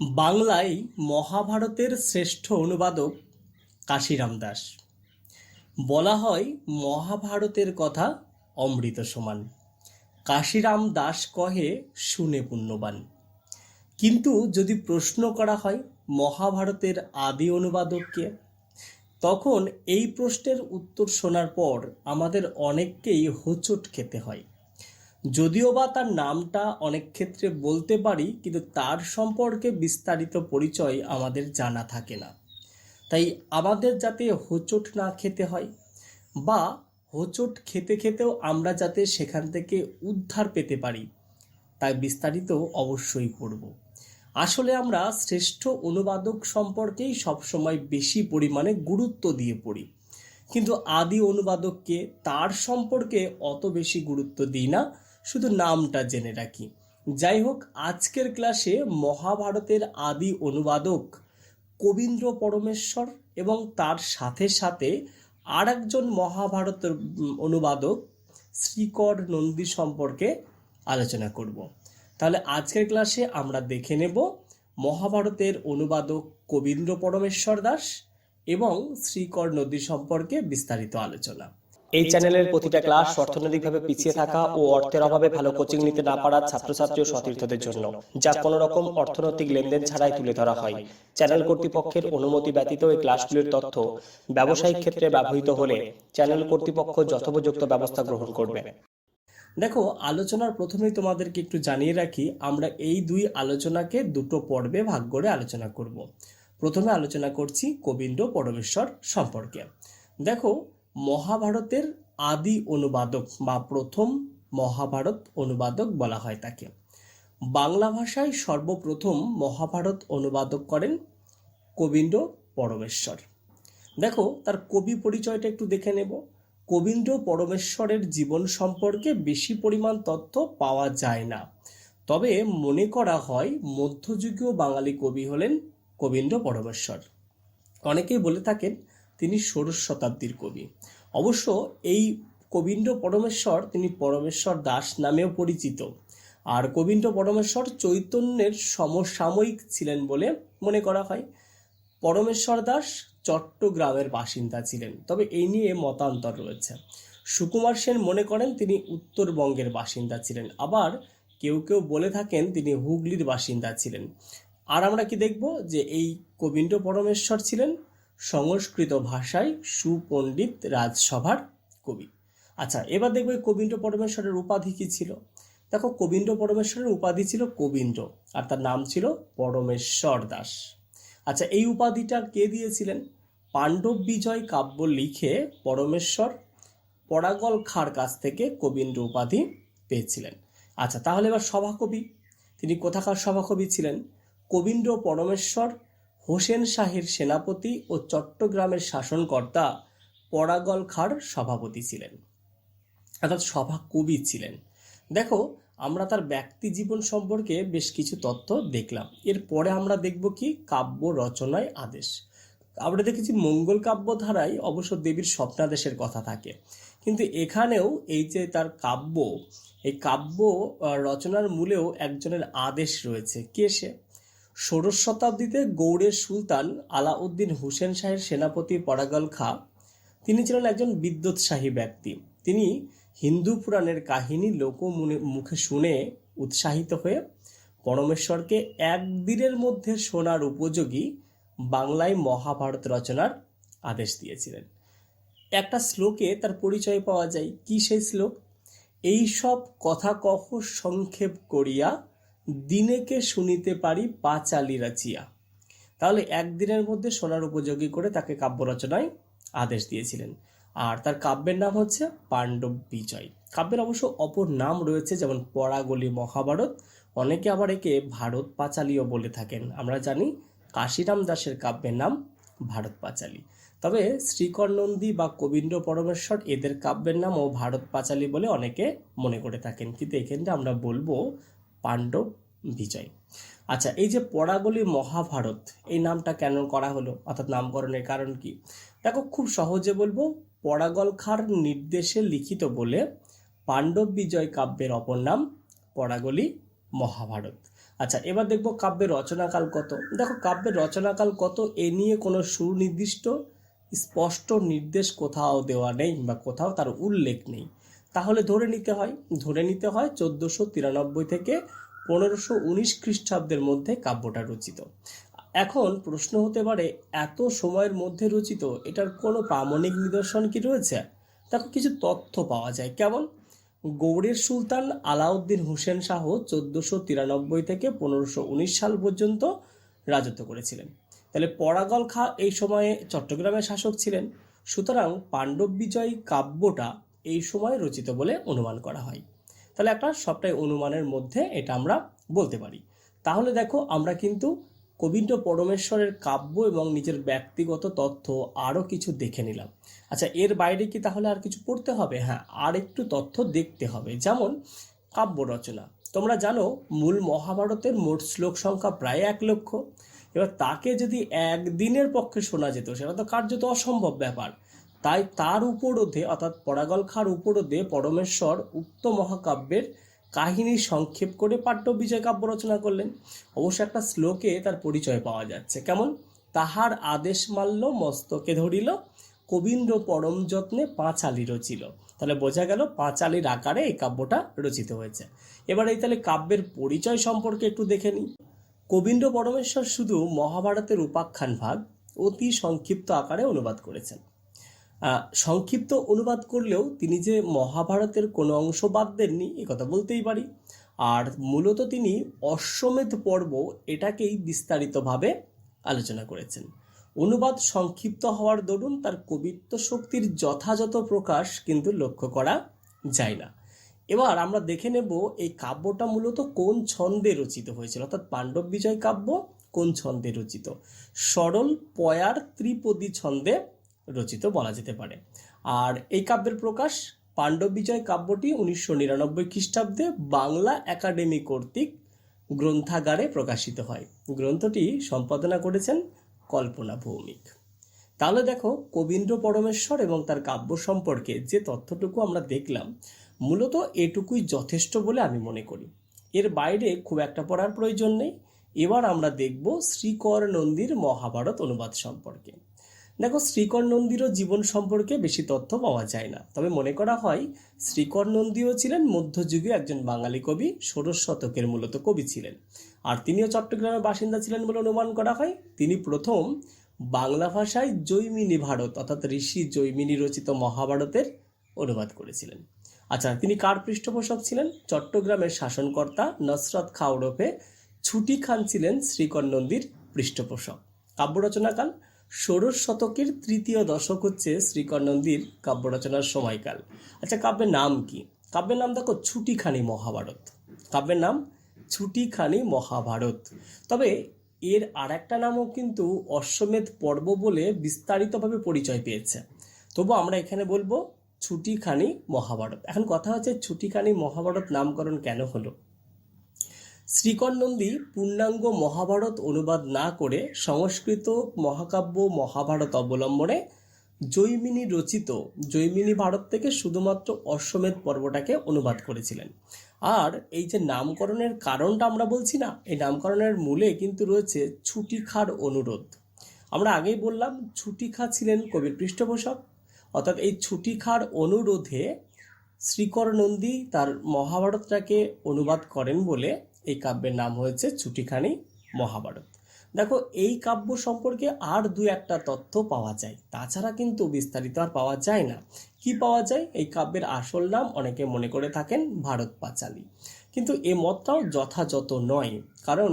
বাংলায় মহাভারতের শ্রেষ্ঠ অনুবাদক কাশিরাম দাস। বলা হয় মহাভারতের কথা অমৃত সমান। কাশিরাম দাস কহে, শুনে পুণ্যবান। কিন্তু যদি প্রশ্ন করা হয় মহাভারতের আদি অনুবাদককে, তখন এই প্রশ্নের উত্তর শোনার পর আমাদের অনেককেই হোঁচট খেতে হয়। যদিও বা তার নামটা অনেক ক্ষেত্রে বলতে পারি, কিন্তু তার সম্পর্কে বিস্তারিত পরিচয় আমাদের জানা থাকে না। তাই আমাদের যাতে হোঁচট না খেতে হয় বা হোঁচট খেতে খেতেও আমরা যাতে সেখান থেকে উদ্ধার পেতে পারি তাই বিস্তারিত অবশ্যই পড়ব। আসলে আমরা শ্রেষ্ঠ অনুবাদক সম্পর্কেই সবসময় বেশি পরিমাণে গুরুত্ব দিয়ে পড়ি। কিন্তু আদি অনুবাদককে তার সম্পর্কে অত বেশি গুরুত্ব দিই না শুধু নামটা জেনে রাখি। যাই হোক, আজকের ক্লাসে মহাভারতের আদি অনুবাদক কবীন্দ্র পরমেশ্বর এবং তার সাথে সাথে আর একজন মহাভারতের অনুবাদক শ্রীকর নন্দী সম্পর্কে আলোচনা করব। তাহলে আজকের ক্লাসে আমরা দেখে নেব মহাভারতের অনুবাদক কবীন্দ্র পরমেশ্বর দাস এবং শ্রীকর নদী সম্পর্কে বিস্তারিত আলোচনা। এই চ্যানেলের প্রতিটা ক্লাস অর্থনৈতিকভাবে পিছিয়ে থাকা ও অর্থের অভাবে ভালো কোচিং নিতে না পারার ছাত্রছাত্রী ও সতীর্থদের জন্য, যা কোনো রকম অর্থনৈতিক লেনদেন ছাড়াই তুলে ধরা হয়। চ্যানেল কর্তৃপক্ষের অনুমতি ব্যতীত এই ক্লাসগুলির তথ্য ব্যবসায়িক ক্ষেত্রে ব্যবহৃত হলে চ্যানেল কর্তৃপক্ষ যথোপযুক্ত ব্যবস্থা গ্রহণ করবে। দেখো, আলোচনার প্রথমেই তোমাদেরকে একটু জানিয়ে রাখি, আমরা এই দুই আলোচনাকে দুটো পর্বে ভাগ করে আলোচনা করব। প্রথমে আলোচনা করছি কবীন্দ্র পরমেশ্বর সম্পর্কে। দেখো মহাভারতের আদি অনুবাদক বা প্রথম মহাভারত অনুবাদক বলা হয় তাকে। বাংলা ভাষায় সর্বপ্রথম মহাভারত অনুবাদক করেন কবীন্দ্র পরমেশ্বর। দেখো, তার কবি পরিচয়টা একটু দেখে নেব। কবীন্দ্র পরমেশ্বরের জীবন সম্পর্কে বেশি পরিমাণ তথ্য পাওয়া যায় না। তবে মনে করা হয়, মধ্যযুগীয় বাঙালি কবি হলেন কবীন্দ্র পরমেশ্বর। অনেকেই বলে থাকেন তিনি ষোড়শ শতাব্দীর কবি। অবশ্য এই কবীন্দ্র পরমেশ্বর তিনি পরমেশ্বর দাস নামেও পরিচিত। আর কবীন্দ্র পরমেশ্বর চৈতন্যের সমসাময়িক ছিলেন বলে মনে করা হয়। পরমেশ্বর দাস চট্টগ্রামের বাসিন্দা ছিলেন। তবে এই নিয়ে মতান্তর রয়েছে। সুকুমার সেন মনে করেন তিনি উত্তরবঙ্গের বাসিন্দা ছিলেন। আবার কেউ কেউ বলে থাকেন তিনি হুগলির বাসিন্দা ছিলেন। আর আমরা কি দেখব যে এই কবীন্দ্র পরমেশ্বর ছিলেন? সংস্কৃত ভাষায় সুপণ্ডিত রাজসভার কবি। আচ্ছা এবার দেখব কবীন্দ্র পরমেশ্বরের উপাধি কি ছিল? দেখো কবীন্দ্র পরমেশ্বরের উপাধি ছিল কবীন্দ্র আর তার নাম ছিল পরমেশ্বর দাস। আচ্ছা এই উপাধিটা কে দিয়েছিলেন? পাণ্ডব বিজয় কাব্য লিখে পরমেশ্বর পরাগল খাঁর কাছ থেকে কবীন্দ্র উপাধি পেয়েছিলেন। আচ্ছা তাহলে এবার সভাকবি। তিনি কোথাকার সভাকবি ছিলেন? কবীন্দ্র পরমেশ্বর হোসেন শাহের সেনাপতি ও চট্টগ্রামের শাসনকর্তা পরাগল খাঁর সভাপতি ছিলেন। অর্থাৎ সভা কবি ছিলেন। দেখো, আমরা তার ব্যক্তি জীবন সম্পর্কে বেশ কিছু তথ্য দেখলাম। এরপরে আমরা দেখব কি কাব্য রচনায় আদেশ। আমরা দেখেছি মঙ্গল কাব্য ধারায় অবশ্য দেবীর স্বপ্নাদেশের কথা থাকে। কিন্তু এখানেও এই যে তার কাব্য, এই কাব্য রচনার মূলেও একজনের আদেশ রয়েছে। কে সে? ষোড়শ শতাব্দীতে গৌড়ের সুলতান আলাউদ্দিন হুসেন শাহের সেনাপতি পরাগল খা, তিনি ছিলেন একজন বিদ্যুৎসাহী ব্যক্তি। তিনি হিন্দু পুরাণের কাহিনী লোক মুখে শুনে উৎসাহিত হয়ে পরমেশ্বরকে একদিনের মধ্যে শোনার উপযোগী বাংলায় মহাভারত রচনার আদেশ দিয়েছিলেন। একটা শ্লোকে তার পরিচয় পাওয়া যায়। কি সেই শ্লোক? এই সব কথা কহ সংক্ষেপ করিয়া দিনেকে শুনিতে পারি পাঁচালি রাচিয়া তাহলে একদিনের মধ্যে শোনার উপযোগী করে তাকে কাব্য রচনায় আদেশ দিয়েছিলেন। আর তার কাব্যের নাম হচ্ছে পাণ্ডব বিজয়। কাব্যের অবশ্য অপর নাম রয়েছে, যেমন পরাগলি মহাভারত। অনেকে আবার একে ভারত পাঁচালীও বলে থাকেন। আমরা জানি কাশিরাম দাসের কাব্যের নাম ভারত পাঁচালী। তবে শ্রীকর নন্দী বা কবীন্দ্র পরমেশ্বর এদের কাব্যের নামও ভারত পাঁচালী বলে অনেকে মনে করে থাকেন। কিন্তু এখানে আমরা বলব পাণ্ডব বিজয়। আচ্ছা এই যে পরাগলি মহাভারত, এই নামটা কেন করা হলো? অর্থাৎ নামকরণের কারণ কি? দেখো, খুব সহজে বলব পরাগল খাঁর নির্দেশে লিখিত বলে পাণ্ডব বিজয় কাব্যের অপর নাম পরাগলি মহাভারত। আচ্ছা এবার দেখব কাব্যের রচনাকাল কত। দেখো, কাব্যের রচনাকাল কত এ নিয়ে কোনো সুনির্দিষ্ট, স্পষ্ট নির্দেশ কোথাও দেওয়া নেই বা কোথাও তার উল্লেখ নেই। তাহলে ধরে নিতে হয়, ধরে নিতে হয় চোদ্দোশো তিরানব্বই থেকে পনেরোশো উনিশ খ্রিস্টাব্দের মধ্যে কাব্যটা রচিত। এখন প্রশ্ন হতে পারে, এত সময়ের মধ্যে রচিত, এটার কোনো প্রামাণিক নিদর্শন কি রয়েছে? দেখো, কিছু তথ্য পাওয়া যায়। কেমন? গৌড়ের সুলতান আলাউদ্দিন হোসেন শাহ চোদ্দোশো তিরানব্বই থেকে পনেরোশো উনিশ সাল পর্যন্ত রাজত্ব করেছিলেন। তাহলে পরাগল খা এই সময়ে চট্টগ্রামের শাসক ছিলেন। সুতরাং পাণ্ডব বিজয় কাব্যটা এই সময় রচিত বলে অনুমান করা হয়। তাহলে একটা সবটাই অনুমানের মধ্যে এটা আমরা বলতে পারি। তাহলে দেখো, আমরা কিন্তু কবীন্দ্র পরমেশ্বরের কাব্য এবং নিজের ব্যক্তিগত তথ্য আরও কিছু দেখে নিলাম। আচ্ছা এর বাইরে কি তাহলে আর কিছু পড়তে হবে? হ্যাঁ আর একটু তথ্য দেখতে হবে। যেমন, কাব্য রচনা। তোমরা জানো, মূল মহাভারতের মোট শ্লোক সংখ্যা প্রায় এক লক্ষ। এবার তাকে যদি একদিনের পক্ষে শোনা যেত, সেটা তো কার্যত অসম্ভব ব্যাপার। তাই তার উপরোধে, অর্থাৎ পরাগল খার উপরোধে পরমেশ্বর উক্ত মহাকাব্যের কাহিনী সংক্ষেপ করে পাঠ্য বিজয় কাব্য রচনা করলেন। অবশ্য একটা শ্লোকে তার পরিচয় পাওয়া যাচ্ছে। কেমন? তাহার আদেশ মাল্য মস্তকে ধরিল কবীন্দ্র পরম যত্নে পাঁচালি রচিল। তাহলে বোঝা গেল পাঁচালির আকারে এই কাব্যটা রচিত হয়েছে। এবার এই তাহলে কাব্যের পরিচয় সম্পর্কে একটু দেখে নিই। কবীন্দ্র পরমেশ্বর শুধু মহাভারতের উপাখ্যান ভাগ অতি সংক্ষিপ্ত আকারে অনুবাদ করেছেন। সংক্ষিপ্ত অনুবাদ করলেও তিনি যে মহাভারতের কোনো অংশ বাদ দেননি, এ কথা বলতেই পারি। আর মূলত তিনি অশ্বমেধ পর্ব এটাকেই বিস্তারিতভাবে আলোচনা করেছেন। অনুবাদ সংক্ষিপ্ত হওয়ার দরুন তার কবিত্ব শক্তির যথাযথ প্রকাশ কিন্তু লক্ষ্য করা যায় না। এবার আমরা দেখে নেব এই কাব্যটা মূলত কোন ছন্দে রচিত হয়েছিল। অর্থাৎ পাণ্ডব বিজয় কাব্য কোন ছন্দে রচিত? সরল, পয়ার, ত্রিপদী ছন্দে রচিত বলা যেতে পারে। আর এই কাব্যের প্রকাশ পাণ্ডব বিজয় কাব্যটি উনিশশো নিরানব্বই খ্রিস্টাব্দে বাংলা একাডেমি কর্তৃক গ্রন্থাগারে প্রকাশিত হয়। গ্রন্থটি সম্পাদনা করেছেন কল্পনা ভৌমিক। তাহলে দেখো, কবীন্দ্র পরমেশ্বর এবং তার কাব্য সম্পর্কে যে তথ্যটুকু আমরা দেখলাম, মূলত এটুকুই যথেষ্ট বলে আমি মনে করি। এর বাইরে খুব একটা পড়ার প্রয়োজন নেই। এবার আমরা দেখব শ্রীকর নন্দীর মহাভারত অনুবাদ সম্পর্কে। দেখো শ্রীকর নন্দীরও জীবন সম্পর্কে বেশি তথ্য পাওয়া যায় না। তবে মনে করা হয় শ্রীকর নন্দীও ছিলেন মধ্যযুগীয় একজন বাঙালি কবি, ষোড়শ শতকের মূলত কবি ছিলেন। আর তিনিও চট্টগ্রামের বাসিন্দা ছিলেন বলে অনুমান করা হয়। তিনি প্রথম বাংলা ভাষায় জৈমিনী ভারত, অর্থাৎ ঋষি জৈমিনী রচিত মহাভারতের অনুবাদ করেছিলেন। আচ্ছা তিনি কার পৃষ্ঠপোষক ছিলেন? চট্টগ্রামের শাসনকর্তা নসরত খা ওরফে ছুটি খান ছিলেন শ্রীকর নন্দীর পৃষ্ঠপোষক। কাব্য রচনাকাল ষোড়শ শতকের তৃতীয় দশক হচ্ছে শ্রীকর নন্দীর কাব্য রচনার সময়কাল। আচ্ছা কাব্যের নাম কি? কাব্যের নাম দেখো, ছুটিখানি মহাভারত। কাব্যের নাম ছুটিখানি মহাভারত। তবে এর আর একটা নামও কিন্তু অশ্বমেধ পর্ব বলে বিস্তারিতভাবে পরিচয় পেয়েছে। তবু আমরা এখানে বলব, ছুটিখানি মহাভারত। এখন কথা হচ্ছে, ছুটিখানি মহাভারত নামকরণ কেন হলো? শ্রীকর নন্দী পূর্ণাঙ্গ মহাভারত অনুবাদ না করে সংস্কৃত মহাকাব্য মহাভারত অবলম্বনে জৈমিনী রচিত জৈমিনী ভারত থেকে শুধুমাত্র অশ্বমেধ পর্বটাকে অনুবাদ করেছিলেন। আর এই যে নামকরণের কারণটা আমরা বলছি না, এই নামকরণের মূলে কিন্তু রয়েছে ছুটিখার অনুরোধ। আমরা আগেই বললাম, ছুটিখা ছিলেন কবির পৃষ্ঠপোষক, অর্থাৎ এই ছুটিখার অনুরোধে শ্রীকর নন্দী তার মহাভারতটাকে অনুবাদ করেন বলে এই কাব্যের নাম হয়েছে ছুটিখানি মহাভারত। দেখো, এই কাব্য সম্পর্কে আর দু একটা তথ্য পাওয়া যায়। তাছাড়া কিন্তু বিস্তারিত আর পাওয়া যায় না। কি পাওয়া যায়? এই কাব্যের আসল নাম অনেকে মনে করে থাকেন ভারত পাঁচালী। কিন্তু এ মতটাও যথাযথ নয়। কারণ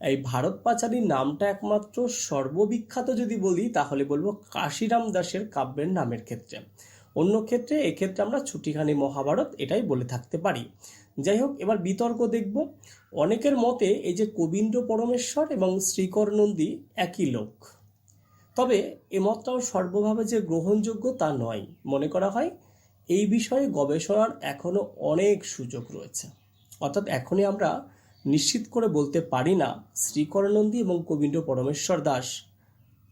এই ভারত পাঁচালীর নামটা একমাত্র সর্ববিখ্যাত যদি বলি, তাহলে বলব কাশিরাম দাসের কাব্যের নামের ক্ষেত্রে। অন্য ক্ষেত্রে এক্ষেত্রে আমরা ছুটিখানি মহাভারত এটাই বলে থাকতে পারি। যাই হোক, এবার বিতর্ক দেখব। অনেকের মতে এই যে কবীন্দ্র পরমেশ্বর এবং শ্রীকর নন্দী একই লোক। তবে এ মতটাও সর্বভাবে যে গ্রহণযোগ্য তা নয়, মনে করা হয়। এই বিষয়ে গবেষণার এখনও অনেক সুযোগ রয়েছে। অর্থাৎ এখনই আমরা নিশ্চিত করে বলতে পারি না, শ্রীকর নন্দী এবং কবীন্দ্র পরমেশ্বর দাস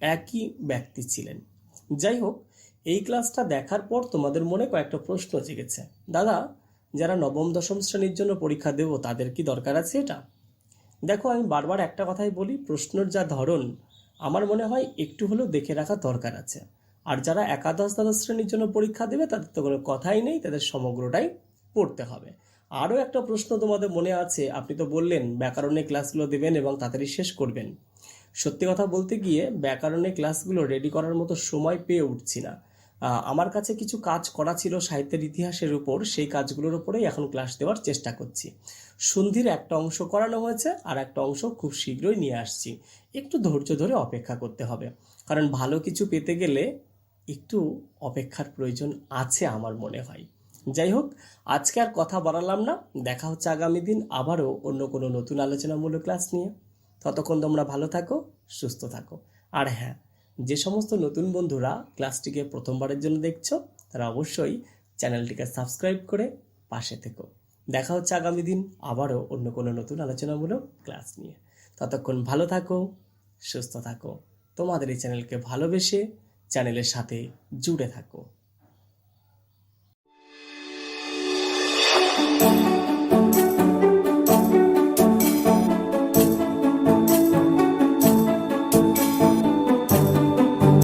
একই ব্যক্তি ছিলেন। যাই হোক, এই ক্লাসটা দেখার পর তোমাদের মনে কয়েকটা প্রশ্ন জেগেছে। দাদা যারা নবম, দশম শ্রেণির জন্য পরীক্ষা দেব, তাদের কি দরকার আছে এটা? দেখো, আমি বারবার একটা কথাই বলি, প্রশ্নর যা ধরন, আমার মনে হয় একটু হলেও দেখে রাখা দরকার আছে। আর যারা একাদশ, দ্বাদশ শ্রেণির জন্য পরীক্ষা দেবে, তাদের তো কোনো কথাই নেই, তাদের সমগ্রটাই পড়তে হবে। আরও একটা প্রশ্ন তোমাদের মনে আছে, আপনি তো বললেন ব্যাকরণের ক্লাসগুলো দেবেন এবং তাড়াতাড়ি শেষ করবেন। সত্যি কথা বলতে গিয়ে ব্যাকরণের ক্লাসগুলো রেডি করার মতো সময় পেয়ে উঠছি না। আমার কাছে কিছু কাজ করা ছিল সাহিত্যের ইতিহাসের উপর, সেই কাজগুলোর উপরেই এখন ক্লাস দেওয়ার চেষ্টা করছি। সন্ধির একটা অংশ করানো হয়েছে আর একটা অংশ খুব শীঘ্রই নিয়ে আসছি। একটু ধৈর্য ধরে অপেক্ষা করতে হবে। কারণ ভালো কিছু পেতে গেলে একটু অপেক্ষার প্রয়োজন আছে আমার মনে হয়। যাই হোক, আজকে আর কথা বাড়ালাম না। দেখা হচ্ছে আগামী দিন আবারও অন্য কোনো নতুন আলোচনামূলক ক্লাস নিয়ে। ততক্ষণ তোমরা ভালো থাকো, সুস্থ থাকো। আর হ্যাঁ যে সমস্ত নতুন বন্ধুরা ক্লাসটিকে প্রথমবারের জন্য দেখছ, তারা অবশ্যই চ্যানেলটিকে সাবস্ক্রাইব করে পাশে থেকো। দেখা হচ্ছে আগামী দিন আবারও অন্য কোনো নতুন আলোচনামূলক ক্লাস নিয়ে। ততক্ষণ ভালো থাকো, সুস্থ থাকো। তোমাদের এই চ্যানেলকে ভালোবেসে চ্যানেলের সাথে জুড়ে থাকো।